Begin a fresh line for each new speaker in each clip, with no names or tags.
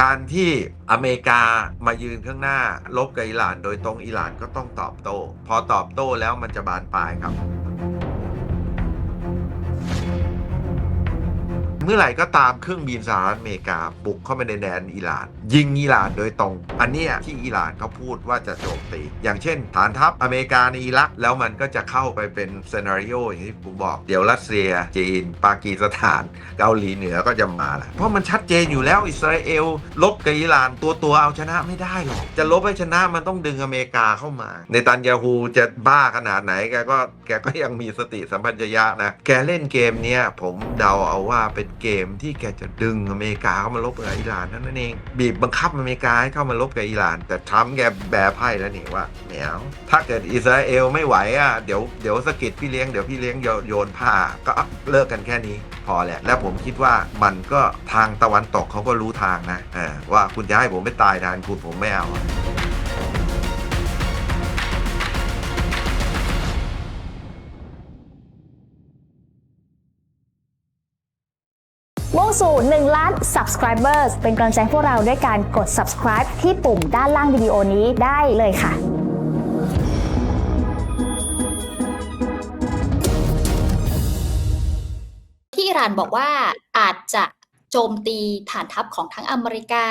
การที่อเมริกามายืนข้างหน้าลบกับอิหร่าน โดยตรงอิหร่านก็ต้องตอบโต้ พอตอบโต้แล้วมันจะบานปลายครับ เมื่อไหร่ก็ตามเครื่องบินสหรัฐอเมริกาบุกเข้าไปในแดนอิหร่าน ยิงอิหร่านโดยตรง อันนี้ที่อิหร่านเขาพูดว่าจะโจมตี อย่างเช่น ฐานทัพอเมริกาในอิรัก แล้วมันก็จะเข้าไปเป็นเซนาริโออย่างที่ผมบอก เดี๋ยวรัสเซีย จีน ปากีสถาน เกาหลีเหนือก็จะมาแหละเพราะมันชัดเจนอยู่แล้วอิสราเอลลบกับอิหร่านตัวตัวเอาชนะไม่ได้หรอก จะลบให้ชนะมันต้องดึงอเมริกาเข้ามา ในตันยาฮูจะบ้าขนาดไหนแกก็แกก็ยังมีสติสัมปชัญญะนะ แกเล่นเกมเนี้ยผมเดาเอาว่าเป็นเกมที่แกจะดึงอเมริกาเข้ามาลบกับอิหร่านนั่นเอง บีบบังคับอเมริกาให้เข้ามาลบกับอิหร่าน แต่ทรัมป์แกแบไพ่แล้วนี่ว่าแหมวถ้าเกิดอิสราเอลไม่ไหวอะเดี๋ยวเดี๋ยวสะกิดพี่เลี้ยงเดี๋ยวพี่เลี้ยงโยยนผ้าก็เลิกกันแค่นี้พอแหละ และผมคิดว่ามันก็ทางตะวันตกเขาก็รู้ทางนะว่าคุณจะให้ผมไปตายทานคุณผมไม่เอา
มุ่งสู่ 1 ล้าน subscribers เป็นกำลังใจให้พวกเราด้วยการกด subscribe ที่ปุ่มด้านล่างวิดีโอนี้ได้เลยค่ะ
ที่อิหร่านบอกว่าอาจจะโจมตีฐานทัพของทั้งอเมริกา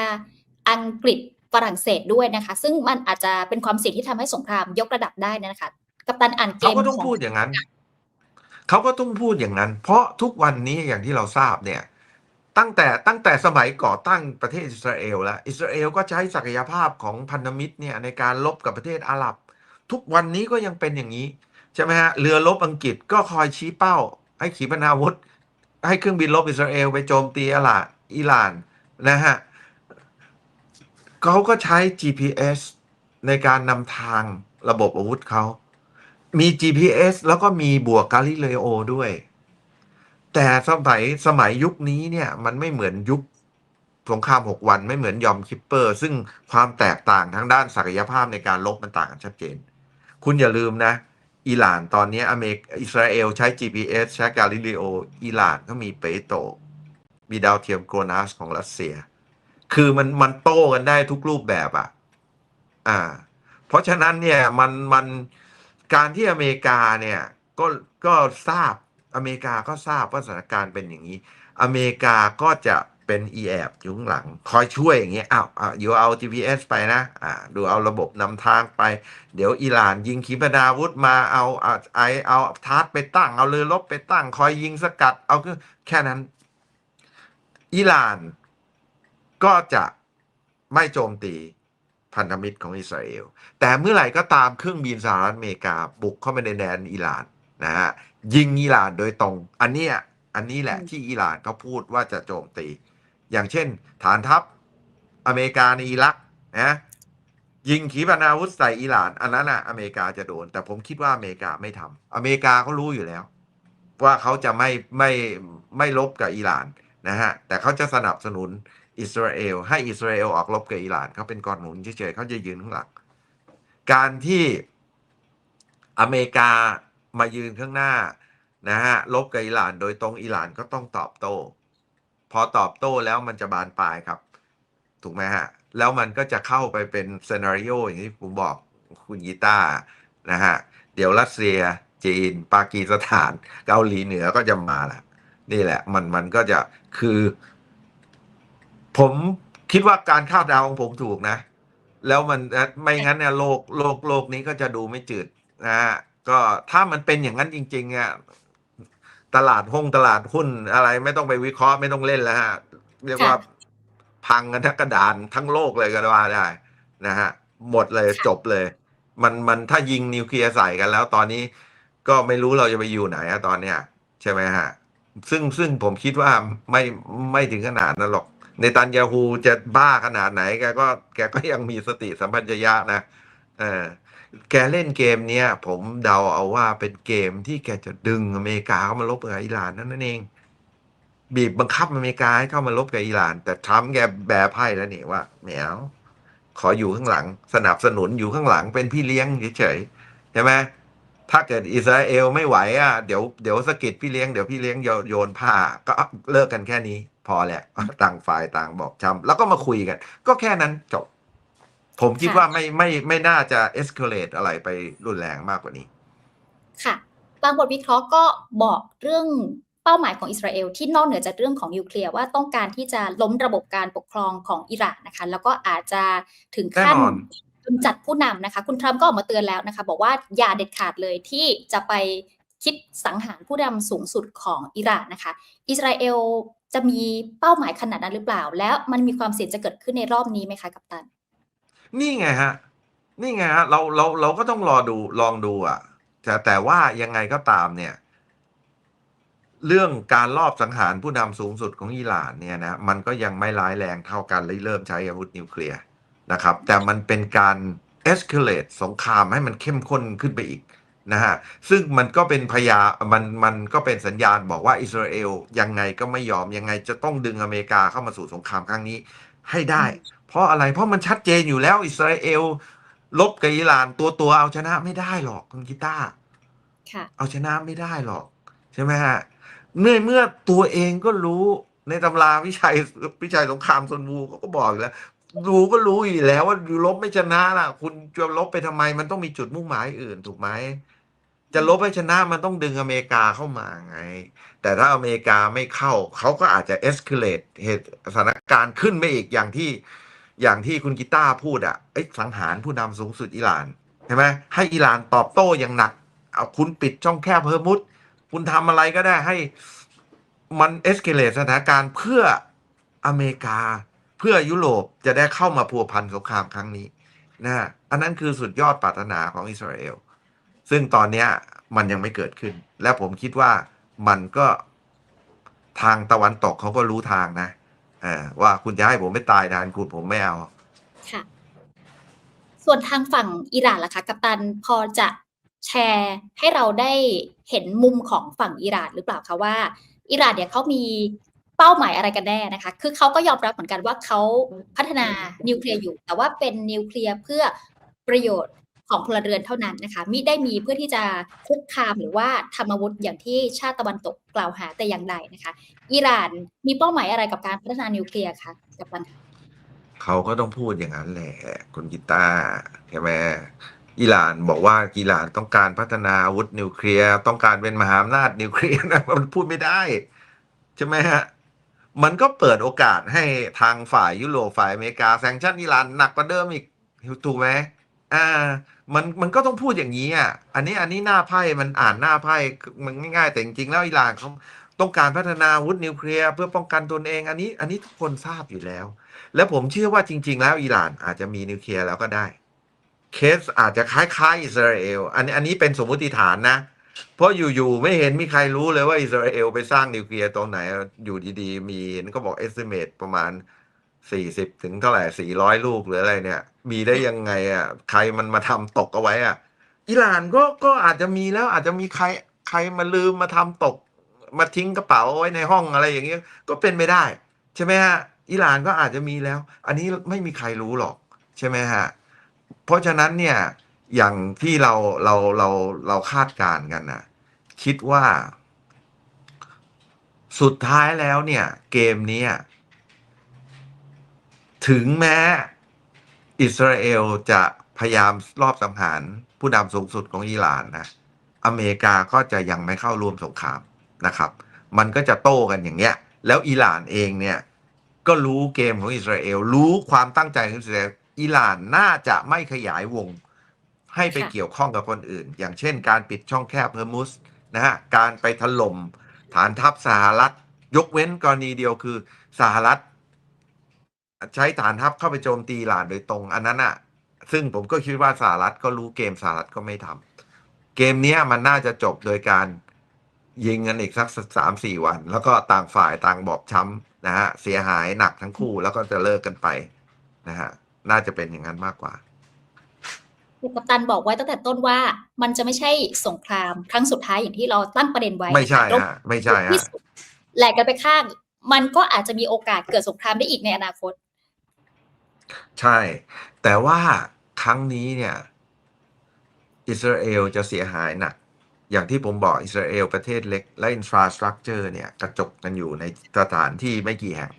อังกฤษฝรั่งเศสด้วยนะคะ ซึ่งมันอาจจะเป็นความเสี่ยงที่ทำให้สงครามยกระดับได้นะคะ กัปตันอ่านเก
เขา
ม
ก็ต้อง
ข
พูดอย่างนั้น เขาก็ต้องพูดอย่างนั้น เพราะทุกวันนี้อย่างที่เราทราบเนี่ย ตั้งแต่ตั้งแต่สมัยก่อตั้งประเทศอิสราเอลแล้วอิสราเอลก็ใช้ศักยภาพของพันธมิตรเนี่ยในการลบกับประเทศอาหรับ ทุกวันนี้ก็ยังเป็นอย่างนี้ ใช่ไหมฮะเรือรบอังกฤษก็คอยชี้เป้า ให้ขีปนาวุธ ให้เครื่องบินรบอิสราเอลไปโจมตีอาหรับอิหร่านนะฮะเขาก็ใช้ GPS ในการนำทางระบบอาวุธเขา มี GPS แล้วก็มีบวกกาลิเลโอด้วย แต่สมัยสมัยยุคนี้เนี่ย มันไม่เหมือนยุคสงครามหกวันไม่เหมือนยอมคิปเปอร์ ซึ่งความแตกต่างทางด้านศักยภาพในการลบมันต่างกันชัดเจน คุณอย่าลืมนะ อิหร่านตอนนี้อเมริกอิสราเอลใช้ GPS ใช้กาลิเลโออิหร่านก็มีเปโต มีดาวเทียมโกรนัสของรัสเซีย คือมันมันโต้กันได้ทุกรูปแบบอะอ่า เพราะฉะนั้นเนี่ยมันมันการที่อเมริกาเนี่ยก็ก็ทราบ อเมริกาก็ทราบว่าสถานการณ์เป็นอย่างนี้ อเมริกาก็จะเป็นอีแอบอยู่ข้างหลัง คอยช่วยอย่างเงี้ยอ้าวอ้าอยู่เอา GPS ไปนะอ่าดูเอาระบบนำทางไป เดี๋ยวอิหร่านยิงขีปนาวุธมาเอาเอาไอเอาทาร์ตไปตั้ง เอาเรือรบไปตั้ง คอยยิงสกัด เอาคือแค่นั้น อิหร่านก็จะไม่โจมตีพันธมิตรของอิสราเอล แต่เมื่อไหร่ก็ตามเครื่องบินสหรัฐอเมริกาบุกเข้าไปในแดนอิหร่าน นะฮะยิงอิหร่านโดยตรง อันเนี้ยอันนี้แหละที่อิหร่านเขาพูดว่าจะโจมตี อย่างเช่น ฐานทัพอเมริกาในอิรักนะยิงขีปนาวุธใส่อิหร่าน อันนั้นอะอเมริกาจะโดน แต่ผมคิดว่าอเมริกาไม่ทำอเมริกาเขารู้อยู่แล้ว ว่าเขาจะไม่ไม่ไม่ลบกับอิหร่านนะฮะแต่เขาจะสนับสนุนอิสราเอลให้อิสราเอลออกรบกับอิหร่านเขาเป็นกองหนุนเฉยๆเขาจะยืนข้างหลังการที่อเมริกา มายืนข้างหน้านะฮะลบกับอิหร่านโดยตรงอิหร่านก็ต้องตอบโต้ พอตอบโต้แล้วมันจะบานปลายครับ ถูกไหมฮะ แล้วมันก็จะเข้าไปเป็นเซนาริโออย่างที่ผมบอกคุณกีตานะฮะ เดี๋ยวรัสเซีย จีน ปากีสถาน เกาหลีเหนือก็จะมาแหละนี่แหละ มันมันก็จะคือ ผมคิดว่าการคาดเดาของผมถูกนะ แล้วมันไม่งั้นเนี่ยโลกโลกโลกนี้ก็จะดูไม่จืดนะฮะ ก็ถ้ามันเป็นอย่างนั้นจริงๆอะตลาดห้องตลาดหุ้นอะไร ไม่ต้องไปวิเคราะห์ไม่ต้องเล่นแล้วฮะเรียกว่า
ค่ะ
พังกันทั้งกระดานทั้งโลกเลยก็ว่าได้นะฮะหมดเลยจบเลย มันมันถ้ายิงนิวเคลียร์ใส่กันแล้วตอนนี้ก็ไม่รู้เราจะไปอยู่ไหนอะตอนเนี้ยใช่ไหมฮะซึ่งซึ่งผมคิดว่าไม่ไม่ถึงขนาดนั้นหรอก ในตันยาฮูจะบ้าขนาดไหนแกก็แกก็ยังมีสติสัมปชัญญะนะเออแกเล่นเกมเนี้ยผมเดาเอาว่าเป็นเกมที่แกจะดึงอเมริกาเข้ามาลบกับอิหร่านนั่นเอง บีบบังคับอเมริกาให้เข้ามาลบกับอิหร่าน แต่ทรัมป์แกแบรไพ่แล้วนี่ว่าแหมวขออยู่ข้างหลัง สนับสนุนอยู่ข้างหลังเป็นพี่เลี้ยงเฉยๆใช่ไหมถ้าเกิดอิสราเอลไม่ไหวอะเดี๋ยวเดี๋ยวสะกิดพี่เลี้ยงเดี๋ยวพี่เลี้ยงโยนโยนผ้า ก็เลิกกันแค่นี้ พอแหละต่างฝ่ายต่างบอกช้ำแล้วก็มาคุยกัน ก็แค่นั้นจบ ผมคิด
ค่ะ
ว่าไม่ไม่ไม่น่าจะเอ็กซ์เคเลตอะไรไปรุนแรงมากกว่านี้
ค่ะ บางบทวิเคราะห์ก็บอกเรื่องเป้าหมายของอิสราเอลที่นอกเหนือจากเรื่องของนิวเคลียร์ว่าต้องการที่จะล้มระบบการปกครองของอิหร่านนะคะ แล้วก็อาจจะถึงขั้น
แน่นอน
กำจัดผู้นำนะคะ คุณทรัมป์ก็ออกมาเตือนแล้วนะคะ บอกว่าอย่าเด็ดขาดเลยที่จะไปคิดสังหารผู้นำสูงสุดของอิหร่านนะคะ อิสราเอลจะมีเป้าหมายขนาดนั้นหรือเปล่า แล้วมันมีความเสี่ยงจะเกิดขึ้นในรอบนี้ไหมคะกัปตัน
นี่ไงฮะ นี่ไงฮะเราเราเราก็ต้องรอดูลองดูอะ แต่แต่ว่ายังไงก็ตามเนี่ย เรื่องการลอบสังหารผู้นำสูงสุดของอิหร่านเนี่ยนะมันก็ยังไม่ร้ายแรงเท่ากันเลยเริ่มใช้อาวุธนิวเคลียร์นะครับ แต่มันเป็นการเอ็กซ์เคเลตสงครามให้มันเข้มข้นขึ้นไปอีกนะฮะซึ่งมันก็เป็นพยามันมันก็เป็นสัญญาณบอกว่าอิสราเอลยังไงก็ไม่ยอมยังไงจะต้องดึงอเมริกาเข้ามาสู่สงครามครั้งนี้ ให้ได้ เพราะอะไรเพราะมันชัดเจนอยู่แล้ว อิสราเอลลบกับอิหร่านตัวตัวเอาชนะไม่ได้หรอกคุณกีตาร์
ค่ะ
เอาชนะไม่ได้หรอก ใช่ไหมฮะเมื่อเมื่อตัวเองก็รู้ในตำราวิชัยวิชัยสงครามซนวูเขาก็บอกอยู่แล้วรู้ก็รู้อยู่แล้วว่าอยู่ลบไม่ชนะล่ะ คุณจะลบไปทำไม มันต้องมีจุดมุ่งหมายอื่นถูกไหม จะลบให้ชนะมันต้องดึงอเมริกาเข้ามาไง แต่ถ้าอเมริกาไม่เข้า เขาก็อาจจะเอ็กซ์เคเลตเหตุสถานการณ์ขึ้นไปอีกอย่างที่อย่างที่คุณกีตาร์พูดอะไอ้สังหารผู้นำสูงสุดอิหร่านใช่ไหมให้อิหร่านตอบโต้อย่างหนักเอาคุณปิดช่องแคบเฮอร์มุสคุณทำอะไรก็ได้ให้มันเอ็กซ์เคเลตสถานการณ์เพื่ออเมริกา เพื่อยุโรปจะได้เข้ามาพัวพันสงครามครั้งนี้นะอันนั้นคือสุดยอดปรารถนาของอิสราเอล ซึ่งตอนเนี้ยมันยังไม่เกิดขึ้น และผมคิดว่ามันก็ทางตะวันตกเขาก็รู้ทางนะอว่าคุณจะให้ผมไม่ตายนานคุณผมไม่เอา
ค่ะ ส่วนทางฝั่งอิหร่านล่ะคะกัปตันพอจะแชร์ให้เราได้เห็นมุมของฝั่งอิหร่านหรือเปล่าคะว่า อิหร่านเนี่ยเขามีเป้าหมายอะไรกันแน่นะคะ คือเขาก็ยอมรับเหมือนกันว่าเขาพัฒนานิวเคลียร์อยู่ แต่ว่าเป็นนิวเคลียร์เพื่อประโยชน์ ของพลเรือนเท่านั้นนะคะมิได้มีเพื่อที่จะคุกคามหรือว่าทำอาวุธอย่างที่ชาติตะวันตกกล่าวหาแต่อย่างใดนะคะ อิหร่านมีเป้าหมายอะไรกับการพัฒนานิวเคลียร์คะกัปตันคะ
เขาก็ต้องพูดอย่างนั้นแหละคุณกีตาร์ใช่ไหมอิหร่านบอกว่าอิหร่านต้องการพัฒนาอาวุธนิวเคลียร์ต้องการเป็นมหาอำนาจนิวเคลียร์นะมันพูดไม่ได้ใช่ไหมฮะมันก็เปิดโอกาสให้ทางฝ่ายยุโรปฝ่ายอเมริกาแซงชั่นอิหร่านหนักกว่าเดิมอีกถูกไหม อ่า มันมันก็ต้องพูดอย่างนี้อะ อันนี้อันนี้หน้าไพ่มันอ่านหน้าไพ่มันง่ายๆ แต่จริงๆแล้วอิหร่านเขาต้องการพัฒนาวุธนิวเคลียร์เพื่อป้องกันตนเอง อันนี้ อันนี้ทุกคนทราบอยู่แล้ว และผมเชื่อว่าจริง ๆ แล้วอิหร่านอาจจะมีนิวเคลียร์แล้วก็ได้ เคสอาจจะคล้ายๆอิสราเอลอันนี้อันนี้เป็นสมมติฐานนะ เพราะอยู่ๆไม่เห็นมีใครรู้เลยว่าอิสราเอลไปสร้างนิวเคลียร์ตรงไหนอยู่ดีๆ มีก็บอก estimate ประมาณ40ถึงเท่าไหร่400 ลูกหรืออะไรเนี่ย มีได้ยังไงอะ ใครมันมาทำตกเอาไว้อะ อิหร่านก็ก็อาจจะมีแล้วอาจจะมีใครใครมาลืมมาทำตก มาทิ้งกระเป๋าไว้ในห้องอะไรอย่างเงี้ยก็เป็นไม่ได้ ใช่ไหมฮะอิหร่านก็อาจจะมีแล้ว อันนี้ไม่มีใครรู้หรอก ใช่ไหมฮะ เพราะฉะนั้นเนี่ยอย่างที่เราเราเราเราคาดการณ์กันนะคิดว่า สุดท้ายแล้วเนี่ย เกมนี้ถึงแม้ อิสราเอลจะพยายามรอบสังหารผู้นำสูงสุดของอิหร่านนะ อเมริกาก็จะยังไม่เข้าร่วมสงครามนะครับ มันก็จะโต้กันอย่างเงี้ย แล้วอิหร่านเองเนี่ยก็รู้เกมของอิสราเอล รู้ความตั้งใจของอิสราเอลอิหร่านน่าจะไม่ขยายวงให้ไปเกี่ยวข้องกับคนอื่น อย่างเช่นการปิดช่องแคบเฮอร์มุสนะฮะการไปถล่มฐานทัพสหรัฐ ยกเว้นกรณีเดียวคือสหรัฐ ใช้ฐานทัพเข้าไปโจมตีอิหร่านโดยตรง อันนั้นอะซึ่งผมก็คิดว่าสหรัฐก็รู้เกมสหรัฐก็ไม่ทำเกมเนี้ยมันน่าจะจบโดยการยิงกันอีกสักสามสี่วัน แล้วก็ต่างฝ่ายต่างบอบช้ำนะฮะเสียหายหนักทั้งคู่แล้วก็จะเลิกกันไปนะฮะน่าจะเป็นอย่างนั้นมากกว่า
กัปตันบอกไว้ตั้งแต่ต้นว่ามันจะไม่ใช่สงครามครั้งสุดท้ายอย่างที่เราตั้งประเด็นไว้
ไม่ใช่
รบ
ฮะไม่ใช่
ที่
ฮะ
สุดแหลกกันไปข้าง มันก็อาจจะมีโอกาสเกิดสงครามได้อีกในอนาคต
ใช่ แต่ว่าครั้งนี้เนี่ย อิสราเอลจะเสียหายหนัก อย่างที่ผมบอกอิสราเอลประเทศเล็ก และอินฟราสตรักเจอร์เนี่ย กระจกกันอยู่ในสถานที่ไม่กี่แห่ง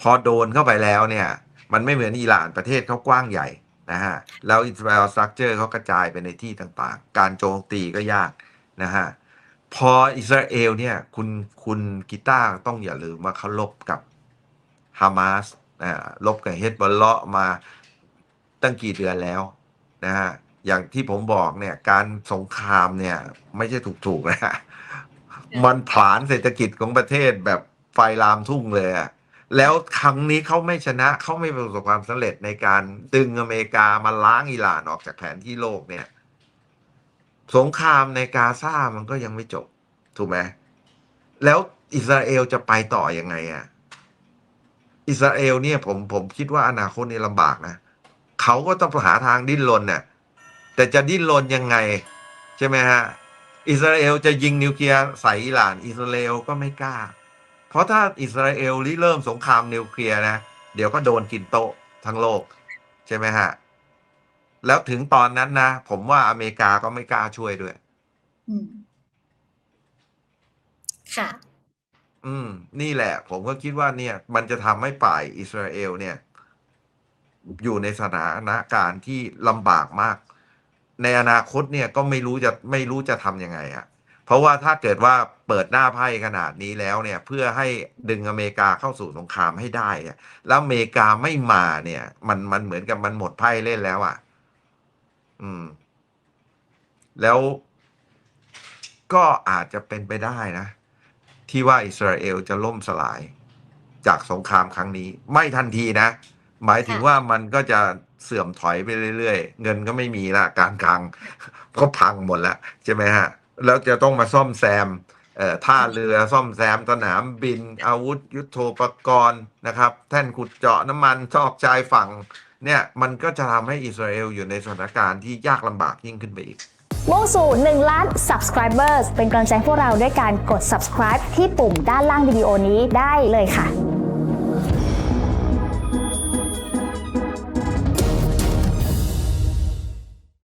พอโดนเข้าไปแล้วเนี่ย มันไม่เหมือนอิหร่านประเทศเขากว้างใหญ่นะฮะ แล้วอินฟราสตรักเจอร์เขากระจายไปในที่ต่างๆ การโจมตีก็ยากนะฮะพออิสราเอลเนี่ย คุณคุณกีตาร์ต้องอย่าลืมว่าเขาลบกับฮามาส อ่าลบกับเฮดบอลเลาะมาตั้งกี่เดือนแล้วนะฮะอย่างที่ผมบอกเนี่ยการสงครามเนี่ยไม่ใช่ถูกๆนะฮะมันผลาญเศรษฐกิจของประเทศแบบไฟลามทุ่งเลยอะแล้วครั้งนี้เขาไม่ชนะเขาไม่ประสบความสำเร็จในการดึงอเมริกามาล้างอิหร่านออกจากแผนที่โลกเนี่ย สงครามในกาซามันก็ยังไม่จบ ถูกไหมแล้วอิสราเอลจะไปต่อยังไงอะ อิสราเอลเนี่ยผมผมคิดว่าอนาคตนี่ลำบากนะเขาก็ต้องหาทางดิ้นรนเนี่ยแต่จะดิ้นรนยังไง ใช่ไหมฮะ อิสราเอลจะยิงนิวเคลียร์ใส่อิหร่าน อิสราเอลก็ไม่กล้า เพราะถ้าอิสราเอลริเริ่มสงครามนิวเคลียร์นะ เดี๋ยวก็โดนกินโต๊ะทั้งโลก ใช่ไหมฮะ แล้วถึงตอนนั้นนะ ผมว่าอเมริกาก็ไม่กล้าช่วยด้วย
อืมค่ะ
อืม นี่แหละ ผมก็คิดว่าเนี่ย มันจะทำให้ฝ่ายอิสราเอลเนี่ย อยู่ในสถานการณ์ที่ลำบากมาก ในอนาคตเนี่ยก็ไม่รู้จะไม่รู้จะทำยังไงอะ่ะเพราะว่าถ้าเกิดว่าเปิดหน้าไพ่ขนาดนี้แล้วเนี่ย เพื่อให้ดึงอเมริกาเข้าสู่สงครามให้ได้อะแล้วอเมริกาไม่มาเนี่ย มันมันเหมือนกับมันหมดไพ่เล่นแล้วอะ่ะอืม แล้วก็อาจจะเป็นไปได้นะ ที่ว่าอิสราเอลจะล่มสลายจากสงครามครั้งนี้ ไม่ทันทีนะ หมายถึง
ค่ะ
ว่ามันก็จะเสื่อมถอยไปเรื่อยๆ เงินก็ไม่มีละการคลังก็พังหมดแล้วใช่ไหมฮะ แล้วจะต้องมาซ่อมแซมเอ่อท่าเรือซ่อมแซมสนามบิน อาวุธยุโทโธปกรณ์นะครับ แท่นขุดเจาะน้ำมันชอกชายฝั่งเนี่ยมันก็จะทำให้อิสราเอลอยู่ในสถานการณ์ที่ยากลำบากยิ่งขึ้นไปอีก
มุ่งสู่ 1 ล้าน subscribers เป็นกำลังใจพวกเราด้วยการกด subscribe ที่ปุ่มด้านล่างวิดีโอนี้ได้เลยค่ะ